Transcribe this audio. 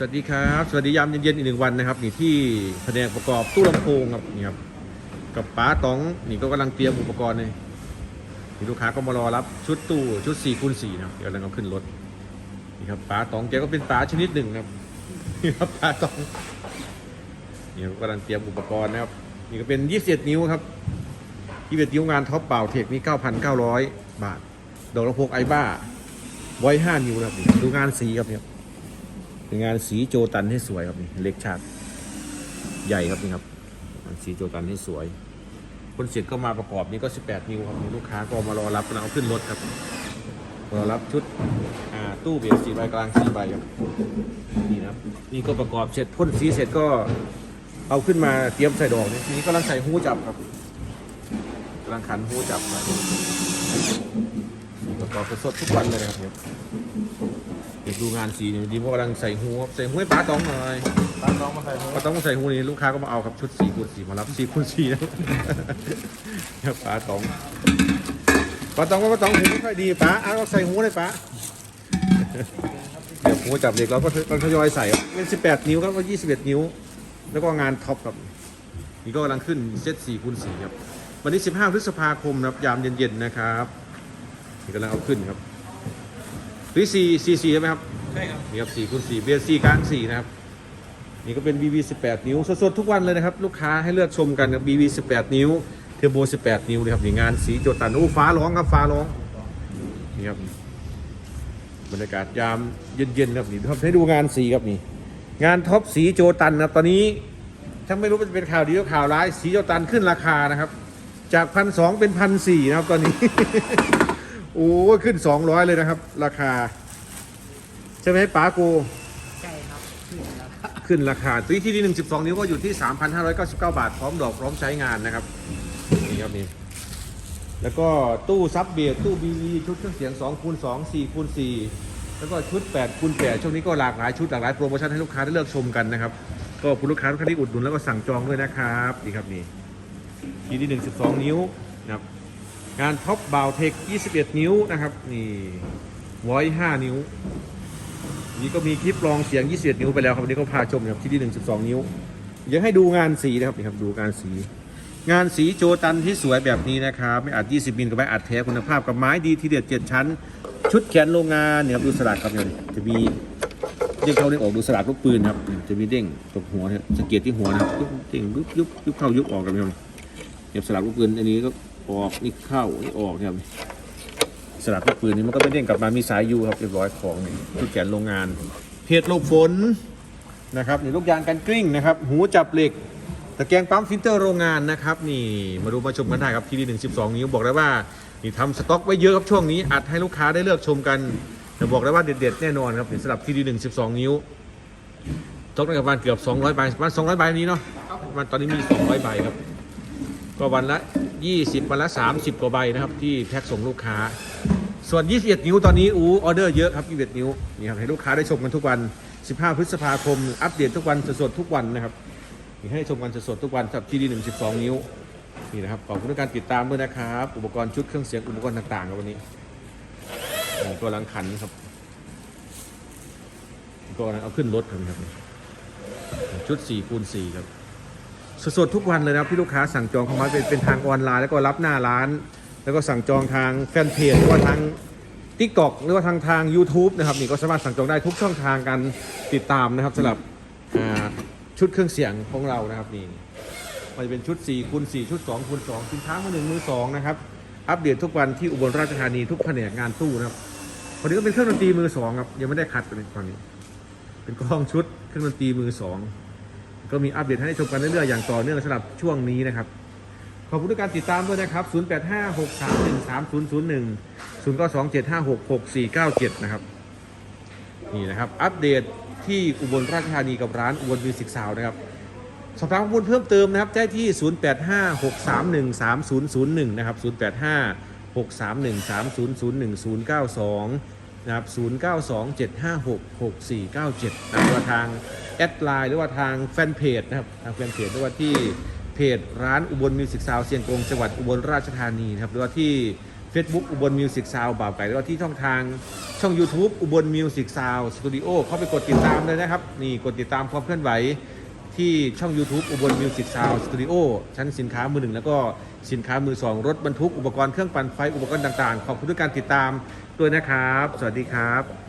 สวัสดีครับ สวัสดียามเย็นๆอีกหนึ่งวันนะครับนี่ที่แผนกประกอบตู้ลำโพงครับนี่ครับกับป๋าต๋องนี่ก็กำลังเตรียมอุปกรณ์เลยนี่ลูกค้าก็มารอรับชุดตู้ชุด4ี่คูณสี่นะครับเดี๋ยวกำลังเอาขึ้นรถนี่ครับป๋าต๋องแกก็เป็นป๋าชนิดหนึ่งครับนี่ครับป๋าต๋องนี่กำลังเตรียมอุปกรณ์นะครับนี่ก็เป็น 21 นิ้วครับ21นิ้วงานท็อปเป่าเทคนี่9,900 บาทดอกลำโพงไอบ้าไว้5นิ้วนะครับนี่ดูงานสีครับเนี่ย เป็นงานสีโจตันให้สวยครับนี่เล็กชาดใหญ่ครับนี่ครับสีโจตันให้สวย คนเสร็จก็มาประกอบนี่ก็ 18 นิ้วครับนี่ลูกค้าก็มารอรับแล้วเอาขึ้นรถครับรอรับชุดตู้เบียร์สีใบกลางสีใบครับนี่นะครับนี่ก็ประกอบเสร็จพ่นสีเสร็จก็เอาขึ้นมาเตรียมใส่ดอกนี่ทีนี้กำลังใส่หูจับครับกำลังขันหูจับครับประกอบสดทุกวันเลยครับเนี่ย ด็กดูงานสีเนี่ยดีเพราะกำลังใส่หูครับใส่หูให้ป้าตองหน่อยตั้งน้องมาใส่มือป้าตองมาใส่หูนี่ลูกค้าก็มาเอาครับชุดสีคูณสีมารับสีคูณสีนะครับป้าตองป้าตองก็ป้าตองหูไม่ค่อยดีป้าเอาใส่หูเลยป้าเดี๋ยวหูจับเด็กเราก็เราทยอยใส่ครับเป็น18นิ้วครับก็21นิ้ว แล้วก็งานท็อปครับนี่ก็กำลังขึ้นเซต4คูณ4ครับวันนี้15พฤษภาคมนะครับยามเย็นๆนะครับนี่กำลังเอาขึ้นครับ นี่4 4 4ใช่ไหมครับ ใช่ครับนี่ครับ4คูณ4เบียร์4กลาง4นะครับ นี่ก็เป็น BB 18 นิ้ว สดๆทุกวันเลยนะครับ ลูกค้าให้เลือกชมกันกับ BB 18 นิ้ว เทอร์โบ 18 นิ้วนะครับนี่งานสีโจตันโอ้ฟ้าร้องครับฟ้าร้อง นี่ครับ บรรยากาศยามเย็นๆครับนี่ครับให้ดูงานสีครับนี่ งานท็อปสีโจตันนะครับตอนนี้ถ้าไม่รู้ว่าจะเป็นข่าวดีหรือข่าวร้าย สีโจตันขึ้นราคานะครับ จากพันสองเป็นพันสี่นะครับตอนนี้ โอ้ยขึ้น200เลยนะครับ ราคา ใช่ไหมป๋าโกใช่ครับขึ้นแล้วครับขึ้นราคาตัวที่ที่หนึ่งสิบสองนิ้วก็อยู่ที่3,599บาท พร้อมดอกพร้อมใช้งานนะครับนี่ครับนี่แล้วก็ตู้ซับเบียร์ตู้บีวีชุดเครื่องเสียง2คูณ2 4คูณ4แล้วก็ชุด8คูณ8ช่วงนี้ก็หลากหลายชุดหลากหลายโปรโมชั่นให้ลูกค้าได้เลือกชมกันนะครับ ก็คุณลูกค้าทุกท่านที่อุดหนุนแล้วก็สั่งจองด้วยนะครับ นี่ครับนี่ทีที่1 12 นิ้วนะครับ งานท็อปบาวเทค 21 นิ้วนะครับ นี่ไว้5นิ้ว นี่ก็มีคลิปลองเสียง 21 นิ้วไปแล้วครับวันนี้ก็พาชมนะครับที่ที่ 1 12 นิ้ว ยังให้ดูงานสีนะครับนี่ครับดูงานสี งานสีโจตันที่สวยแบบนี้นะครับ ไม่อัด 20มิลกับไม่อัดแท้คุณภาพกับไม้ดีทีเด็ด7ชั้น ชุดแขนโรงงานเนี่ยครับดูสลักครับเนี่ยจะมีเด้งเข้าเด้งออกดูสลักลูกปืนครับจะมีเด้งตรงหัวเนี่ยสังเกตที่หัวนะครับยุบเด้งยุบยุบยุบเข้ายุบออกครับเนี่ยเนี่ยสลักลูกปืนอันนี้ก็ ออกนี่เข้านี่ออกเนี่ยครับสลักลูกปืนนี่มันก็ไม่เด้งกลับมามีสายยูครับเรียบร้อยของนี่ชุดแขนโรงงาน เพจหลบฝนนะครับนี่ลูกยางกันกลิ้งนะครับ หูจับเหล็กตะแกรงปั๊มฟิลเตอร์โรงงานนะครับ นี่มาดูมาชมกันได้ครับที่ดีหนึ่งสิบสองนิ้วบอกได้ว่านี่ทำสต็อกไว้เยอะครับช่วงนี้อัดให้ลูกค้าได้เลือกชมกันแต่บอกได้ว่าเด็ดๆแน่นอนครับสำหรับที่ดีหนึ่งสิบสองนิ้วตกในกับวันเกือบสองร้อยใบวันสองร้อยใบนี้เนาะมันตอนนี้มีสองร้อยใบครับ ก็วันละ ยี่สิบวันละสามสิบกว่าใบนะครับ ที่แพ็คส่งลูกค้า ส่วน 21 นิ้วตอนนี้อูออเดอร์เยอะครับ 21 นิ้วนี่ครับให้ลูกค้าได้ชมกันทุกวัน 15 พฤษภาคม อัปเดตทุกวันสดๆทุกวันนะครับนี่ให้ชมกันสดๆทุกวันสำหรับทีดีหนึ่งสิบสองนิ้วนี่นะครับขอบคุณทุกการติดตามด้วยนะครับ อุปกรณ์ชุดเครื่องเสียงอุปกรณ์ต่างๆครับวันนี้ตัวลังขันครับก็เอาขึ้นรถครับครับ ชุด4คูณ4ครับ สดๆทุกวันเลยนะครับที่ลูกค้าสั่งจองเข้ามาเป็นเป็นทางออนไลน์แล้วก็รับหน้าร้าน แล้วก็สั่งจองทางแฟนเพจหรือว่าทาง t ิ k t o k หรือว่าทางทาง u t u b e นะครับนี่ก็สามารถสั่งจองได้ทุกช่องทางการติดตามนะครับสำหรับอ่าชุดเครื่องเสียงของเรานะครับนี่มันจะเป็นชุด4คูณ4ชุด2คูณ2สินค้ามือหนึ่งมือสองนะครับอัปเดตทุกวันที่อุบลราชธานีทุกแผนกงานตู้นะครับคนนี้ก็เป็นเครื่องดนตรีมือสองครับยังไม่ได้คัดเลยตอนนี้ เป็นกล้องชุดเครื่องดนตรีมือสอง ก็มีอัปเดตให้ได้ชมกันเรื่อยๆอย่างต่อเนื่องสำหรับช่วงนี้นะครับ ขอบคุณทุกการติดตามด้วยนะครับ 0856313001 0927566497 นะครับ นี่นะครับ อัปเดตที่อุบลราชธานีกับร้านอุบลมิวสิกซาวนะครับสอบถามข้อมูลเพิ่มเติมนะครับได้ที่ 0856313001 นะครับ 0856313001 092 นะครับ 0927566497นะครับหรือว่าทางแอดไลน์หรือว่าทางแฟนเพจนะครับ ทางแฟนเพจหรือว่าที่เพจร้านอุบลมิวสิกซาวเซียงกงจังหวัดอุบลราชธานีนะครับ หรือว่าที่ Facebook อุบลมิวสิกซาวบ่าวไก่แล้วก็ที่ช่องทางช่อง YouTube อุบลมิวสิกซาวสตูดิโอเข้าไปกดติดตามเลยนะครับ นี่กดติดตามความเคลื่อนไหว ที่ช่อง YouTube อุบลมิวสิกซาวสตูดิโอชั้นสินค้ามือหนึ่งแล้วก็สินค้ามือสองรถบรรทุกอุปกรณ์เครื่องปั่นไฟอุปกรณ์ต่างๆ ขอบคุณทุกการติดตามด้วยนะครับ สวัสดีครับ